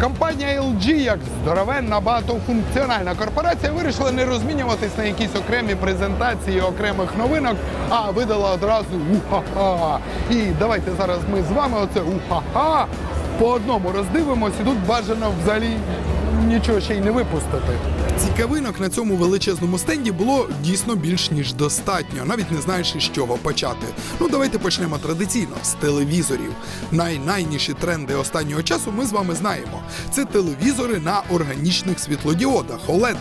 Компанія LG, як здоровенна багатофункціональна корпорація, вирішила не розмінюватись на якісь окремі презентації окремих новинок, а видала одразу уха-ха. І давайте зараз ми з вами оце уха-ха по одному роздивимось, і тут бажано взагалі нічого ще й не випустити. Цікавинок на цьому величезному стенді було дійсно більш ніж достатньо, навіть не знаєш із чого почати. Ну давайте почнемо традиційно з телевізорів. Найнайніші тренди останнього часу ми з вами знаємо. Це телевізори на органічних світлодіодах OLED.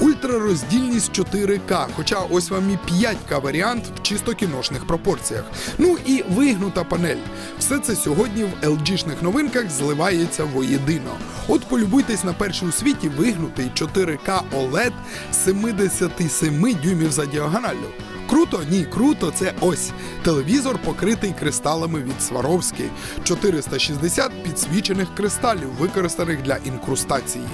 Ультрароздільність 4К, хоча ось вам і 5К варіант в чисто кіношних пропорціях. Ну і вигнута панель. Все це сьогодні в LG-шних новинках зливається воєдино. От полюбуйтесь на перший у світі вигнутий 4К OLED 77 дюймів за діагоналлю. Круто? Ні, круто, це ось телевізор, покритий кристалами від Сваровські, 460 підсвічених кристалів, використаних для інкрустації.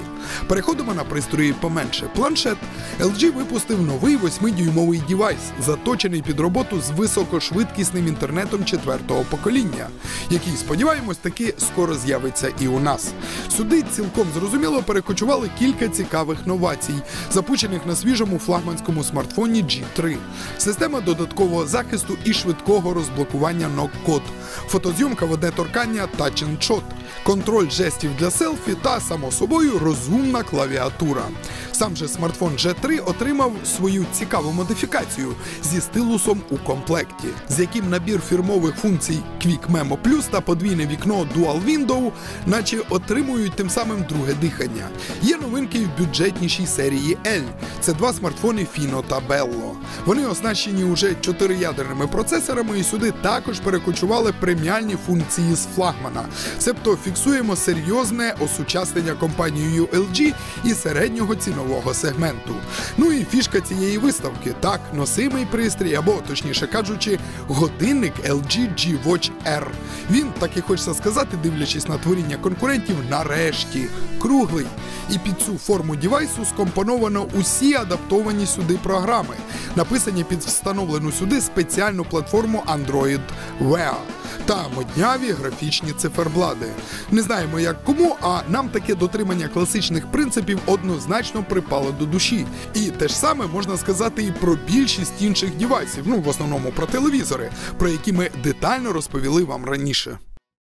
Переходимо на пристрої поменше. Планшет LG випустив новий 8-дюймовий девайс, заточений під роботу з високошвидкісним інтернетом четвертого покоління, який, сподіваємось, таки скоро з'явиться і у нас. Сюди цілком зрозуміло перекочували кілька цікавих новацій, запущених на свіжому флагманському смартфоні G3. Система додаткового захисту і швидкого розблокування нок-код, фотозйомка в одне торкання Touch and контроль жестів для селфі та, само собою, розумна клавіатура. Сам же смартфон G3 отримав свою цікаву модифікацію зі стилусом у комплекті, з яким набір фірмових функцій Quick Memo Plus та подвійне вікно Dual Window, наче отримують тим самим друге дихання. Є новинки в бюджетнішій серії L. Це два смартфони Fino та Bello. Вони оснащені уже чотириядерними процесорами, і сюди також перекочували преміальні функції з флагмана. Себто фіксуємо серйозне осучаснення компанією LG і середнього цінового сегменту. Ну і фішка цієї виставки так, носимий пристрій, або точніше кажучи, годинник LG G Watch R. Він, так і хочеться сказати, дивлячись на творіння конкурентів, нарешті круглий. І під цю форму дівайсу скомпоновано усі адаптовані сюди програми, написані під встановлену сюди спеціальну платформу Android Wear та модняві графічні циферблади. Не знаємо як кому, а нам таке дотримання класичних принципів однозначно припало до душі. І те ж саме можна сказати і про більшість інших дівайсів, ну в основному про телевізори, про які ми детально розповіли вам раніше.